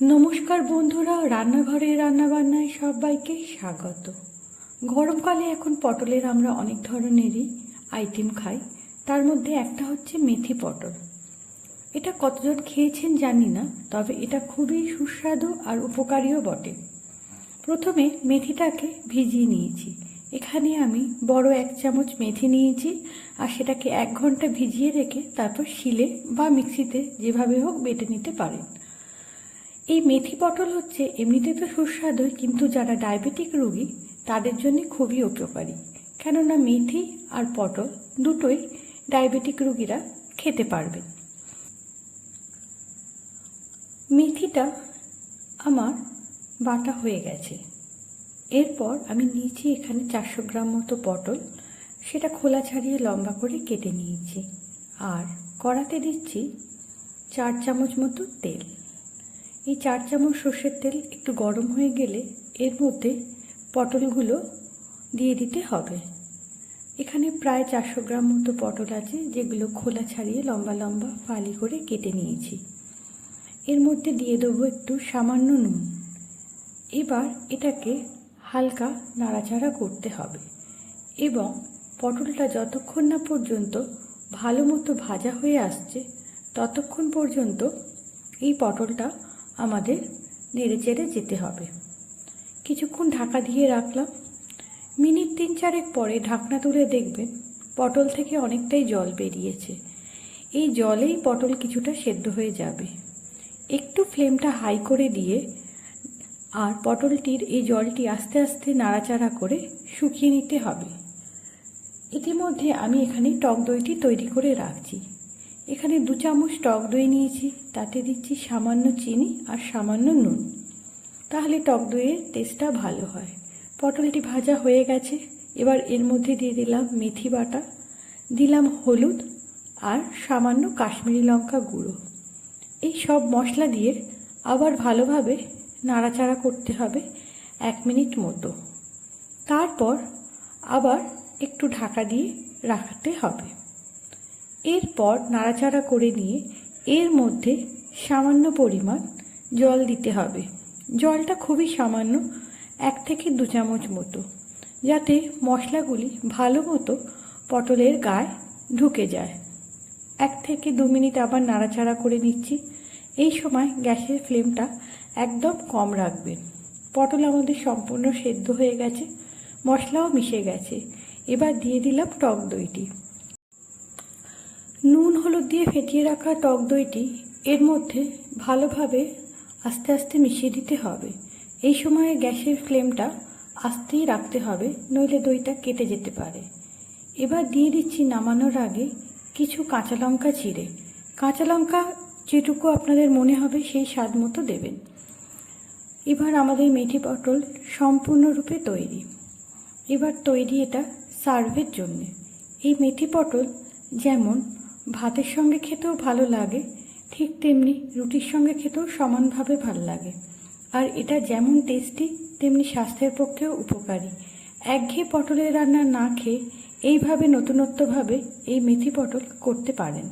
নমস্কার বন্ধুরা, রান্নাঘরে রান্নাবান্নায় সবাইকে স্বাগত। গরমকালে এখন পটলের আমরা অনেক ধরনেরই আইটেম খাই। তার মধ্যে একটা হচ্ছে মেথি পটল। এটা কতজন খেয়েছেন জানি না, তবে এটা খুবই সুস্বাদু আর উপকারীও বটে। প্রথমে মেথিটাকে ভিজিয়ে নিয়েছি। এখানে আমি বড় এক চামচ মেথি নিয়েছি আর সেটাকে এক ঘণ্টা ভিজিয়ে রেখে তারপর শিলে বা মিক্সিতে যেভাবে হোক বেটে নিতে পারেন। এই মেথি পটল হচ্ছে এমনিতে তো সুস্বাদুই, কিন্তু যারা ডায়াবেটিক রোগী, তাদের জন্য খুবই উপকারী। কেননা মেথি আর পটল দুটোই ডায়াবেটিক রোগীরা খেতে পারবে। মেথিটা আমার বাটা হয়ে গেছে। এরপর আমি নিয়েছি এখানে চারশো গ্রাম মতো পটল। সেটা খোলা ছাড়িয়ে লম্বা করে কেটে নিয়েছি। আর কড়াতে দিচ্ছি চার চামচ মতো তেল। এই চার চামচ সর্ষের তেল একটু গরম হয়ে গেলে এর মধ্যে পটলগুলো দিয়ে দিতে হবে। এখানে প্রায় চারশো গ্রাম মতো পটল আছে, যেগুলো খোলা ছাড়িয়ে লম্বা লম্বা ফালি করে কেটে নিয়েছি। এর মধ্যে দিয়ে দেবো একটু সামান্য নুন। এবার এটাকে হালকা নাড়াচাড়া করতে হবে এবং পটলটা যতক্ষণ না পর্যন্ত ভালো মতো ভাজা হয়ে আসছে, ততক্ষণ পর্যন্ত এই পটলটা আমাদের নেড়ে যেতে হবে। কিছুক্ষণ ঢাকা দিয়ে রাখলাম। মিনিট তিন চারেক পরে ঢাকনা তুলে দেখবেন পটল থেকে অনেকটাই জল বেরিয়েছে। এই জলেই পটল কিছুটা সেদ্ধ হয়ে যাবে। একটু ফ্লেমটা হাই করে দিয়ে আর পটলটির এই জলটি আস্তে আস্তে নাড়াচাড়া করে শুকিয়ে নিতে হবে। ইতিমধ্যে আমি এখানে টক দইটি তৈরি করে রাখছি। এখানে দু চামচ টক দই নিয়েছি, তাতে দিচ্ছি সামান্য চিনি আর সামান্য নুন। তাহলে টক দইয়ের টেস্টটা ভালো হয়। পটলটি ভাজা হয়ে গেছে, এবার এর মধ্যে দিয়ে দিলাম মেথি বাটা, দিলাম হলুদ আর সামান্য কাশ্মীরি লঙ্কা গুঁড়ো। এই সব মশলা দিয়ে আবার ভালোভাবে নাড়াচাড়া করতে হবে এক মিনিট মতো। তারপর আবার একটু ঢাকা দিয়ে রাখতে হবে। এরপর নাড়াচাড়া করে নিয়ে এর মধ্যে সামান্য পরিমাণ জল দিতে হবে। জলটা খুবই সামান্য, এক থেকে দু চামচ মতো, যাতে মশলাগুলি ভালো মতো পটলের গায়ে ঢুকে যায়। এক থেকে দু মিনিট আবার নাড়াচাড়া করে নিচ্ছি। এই সময় গ্যাসের ফ্লেমটা একদম কম রাখবেন। পটল আমাদের সম্পূর্ণ সেদ্ধ হয়ে গেছে, মশলাও মিশে গেছে। এবার দিয়ে দিলাম টক দইটি। হলুদ দিয়ে ফেটিয়ে রাখা টক দইটি এর মধ্যে ভালোভাবে আস্তে আস্তে মিশিয়ে দিতে হবে। এই সময়ে গ্যাসের ফ্লেমটা আস্তেই রাখতে হবে, নইলে দইটা কেটে যেতে পারে। এবার দিয়ে দিচ্ছি নামানোর আগে কিছু কাঁচা লঙ্কা চিড়ে কাঁচা লঙ্কা যেটুকু আপনাদের মনে হবে সেই স্বাদ মতো দেবেন। এবার আমাদের মেথি পটল সম্পূর্ণরূপে তৈরি। এবার তৈরি এটা সার্ভের জন্যে। এই মেথি পটল যেমন ভাতের সঙ্গে খেতেও ভালো লাগে, ঠিক তেমনি রুটির সঙ্গে খেতেও সমানভাবে ভালো লাগে। আর এটা যেমন টেস্টি তেমনি স্বাস্থ্যের পক্ষেও উপকারী। একঘেয়ে পটলের রান্না না খেয়ে এইভাবে নতুনত্বভাবে এই মেথি পটল করতে পারেন।